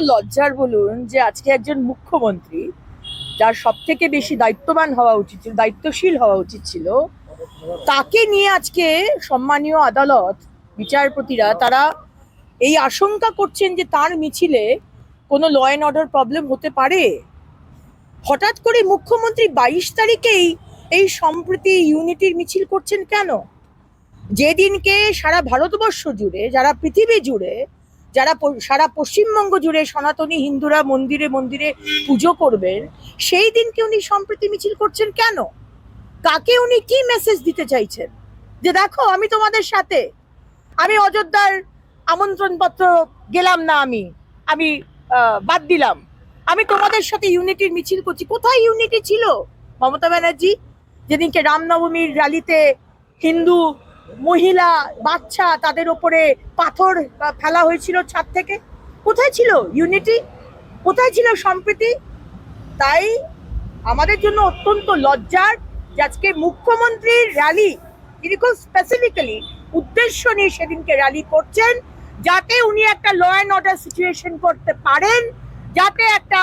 লজ্জার বলুন যে আজকে একজন মুখ্যমন্ত্রী, যার সব থেকে বেশি দায়িত্ববান হওয়া উচিত ছিল, দায়িত্বশীল হওয়া উচিত ছিল, তাকে নিয়ে আজকে সম্মানীয় আদালত, বিচারপতিরা তারা এই আশঙ্কা করছেন যে তার মিছিলে কোনো ল অ্যান্ড অর্ডার প্রবলেম হতে পারে। হঠাৎ করে মুখ্যমন্ত্রী বাইশ তারিখেই এই সম্প্রতি ইউনিটির মিছিল করছেন কেন? যেদিনকে সারা ভারতবর্ষ জুড়ে, যারা পৃথিবী জুড়ে যারা সারা পশ্চিমবঙ্গ জুড়ে সনাতনী হিন্দুরা মন্দিরে মন্দিরে পুজো করবেন, সেই দিনকে উনি সম্প্রীতি মিছিল করছেন কেন? কাকে উনি কি মেসেজ দিতে চাইছেন? যে দেখো, আমি তোমাদের সাথে। আমি অযোধ্যার আমন্ত্রণপত্র গেলাম না আমি। আমি বাদ দিলাম। আমি তোমাদের সাথে ইউনিটির মিছিল করছি। কোথায় ইউনিটি ছিল? মমতা ব্যানার্জি, যেদিনকে রামনবমীর র্যালিতে হিন্দু মহিলা, বাচ্চা তাদের ওপরে পাথর ফেলা হয়েছিল ছাদ থেকে। কোথায় ছিল ইউনিটি কোথায় ছিল সম্প্রীতি? তাই আমাদের জন্য অত্যন্ত লজ্জার যে আজকে মুখ্যমন্ত্রীর র্যালি তিনি খুব স্পেসিফিক্যালি উদ্দেশ্য নিয়ে সেদিনকে র্যালি করছেন, যাতে উনি একটা ল অ্যান্ড অর্ডার সিচুয়েশন করতে পারেন, যাতে একটা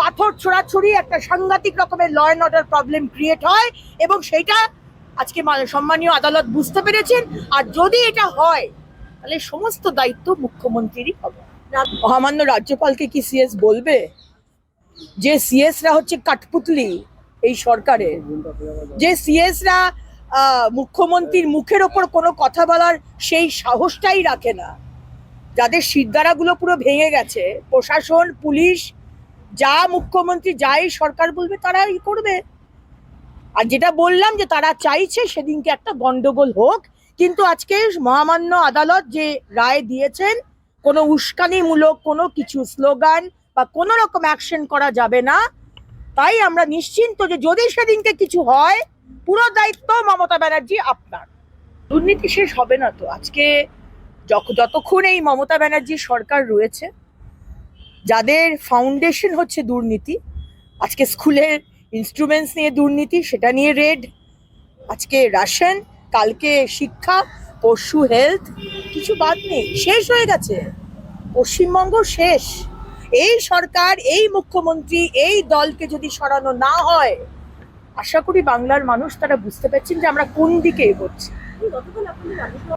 পাথর ছোড়াছুড়ি, একটা সাংঘাতিক রকমের law and order problem create হয়, এবং সেইটা আজকে সম্মানীয় আদালত বুঝতে পেরেছেন। আর যদি এটা হয়, তাহলে সমস্ত দায়িত্ব মুখ্যমন্ত্রীরই হবে। মহামান্য রাজ্যপালকে কি সিএস বলবে? যে সিএসরা হচ্ছে কাঠপুতলি এই সরকারের যে সিএসরা মুখ্যমন্ত্রীর মুখের ওপর কোনো কথা বলার সেই সাহসটাই রাখে না। যাদের শিরদারাগুলো পুরো ভেঙে গেছে, প্রশাসন, পুলিশ, যা মুখ্যমন্ত্রী, যাই সরকার বলবে, তারাই করবে। আর যেটা বললাম যে তারা চাইছে সেদিনকে একটা গন্ডগোল হোক, কিন্তু আজকে মহামান্য আদালত যে রায় দিয়েছেন, কোনো উস্কানিমূলক কোনো কিছু স্লোগান বা কোনো রকম অ্যাকশন করা যাবে না। তাই আমরা নিশ্চিন্ত যে যদি সেদিনকে কিছু হয়, পুরো দায়িত্ব মমতা ব্যানার্জি আপনার। দুর্নীতি শেষ হবে না তো। আজকে যতক্ষণ এই মমতা ব্যানার্জি সরকার রয়েছে, যাদের ফাউন্ডেশন হচ্ছে দুর্নীতি, আজকে স্কুলের ইনস্ট্রুমেন্টস নিয়ে দুর্নীতি, সেটা নিয়ে রেড আজকে রাশন কালকে শিক্ষা, পশু হেলথ কিছু বাদ নেই, শেষ হয়ে গেছে, পশ্চিমবঙ্গ শেষ। এই সরকার, এই মুখ্যমন্ত্রী, এই দলকে যদি সরানো না হয়, আশা করি বাংলার মানুষ তারা বুঝতে পারছেন যে আমরা কোন দিকে এগোচ্ছি।